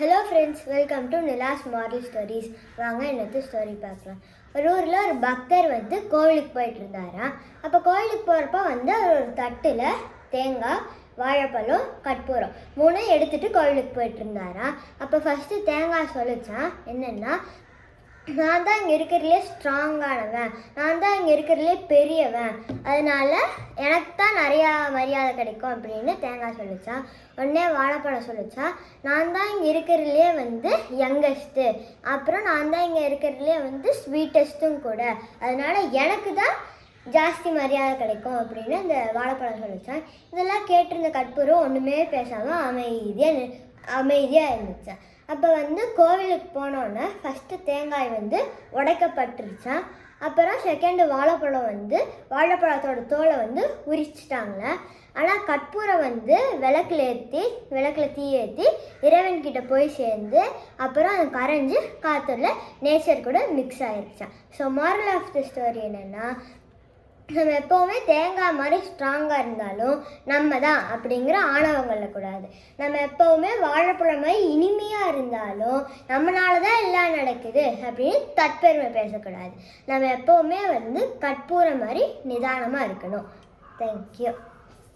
Hello friends welcome to நிலாஸ் model stories வாங்க என்னத்து ஸ்டோரி பார்க்கலாம். ஒரு ஊரில் ஒரு பக்தர் வந்து கோவிலுக்கு போயிட்டு இருந்தாராம் அப்போ கோவிலுக்கு போகிறப்ப வந்து அவர் ஒரு தட்டில் தேங்காய் வாழைப்பழம் கற்பூரம் மூணும் எடுத்துகிட்டு கோவிலுக்கு போயிட்டு இருந்தாராம் அப்போ ஃபஸ்ட்டு தேங்காய் சொல்லிச்சான் என்னென்னா நான் தான் இங்கே இருக்கிறதுலே ஸ்ட்ராங்கானவன் நான் தான் இங்கே இருக்கிறதுலே பெரியவன். அதனால எனக்கு தான் நிறையா மரியாதை கிடைக்கும் அப்படின்னு தேங்காய் சொல்லிச்சா உடனே வாழைப்பழம் சொல்லிச்சா நான் தான் இங்கே இருக்கிறதுலே வந்து யங்கஸ்ட்டு அப்புறம் நான் தான் இங்கே இருக்கிறதுலே வந்து ஸ்வீட்டஸ்ட்டும் கூட. அதனால் எனக்கு தான் ஜாஸ்தி மரியாதை கிடைக்கும் அப்படின்னு அந்த வாழைப்பழம் சொல்லிச்சான் இதெல்லாம் கேட்டிருந்த கற்பூரம் ஒன்றுமே பேசாமல் அமைதியாக அமைதியாக இருந்துச்சான் அப்போ வந்து கோவிலுக்கு போனோன்னே ஃபஸ்ட்டு தேங்காய் வந்து உடைக்கப்பட்டுருச்சான் அப்புறம் செகண்டு வாழைப்பழம் வந்து வாழைப்பழத்தோட தோலை வந்து உரிச்சிட்டாங்களே ஆனால் கற்பூரம் வந்து விளக்குல ஏற்றி விளக்குல தீ ஏற்றி இறைவன்கிட்ட போய் சேர்ந்து அப்புறம் அது கரைஞ்சி காற்றுல நேச்சர் கூட mix ஆகிருச்சான் so moral of the story என்னென்னா நம்ம எப்போவுமே தேங்காய் மாதிரி ஸ்ட்ராங்காக இருந்தாலும் நம்ம தான் அப்படிங்கிற ஆணவங்களில் கூடாது. நம்ம எப்போவுமே வாழைப்பழம் மாதிரி இனிமையாக இருந்தாலும் நம்மளால தான் எல்லாம் நடக்குது அப்படின்னு தற்பெருமை பேசக்கூடாது. நம்ம எப்போவுமே வந்து கற்பூரம் மாதிரி நிதானமாக இருக்கணும். தேங்க்யூ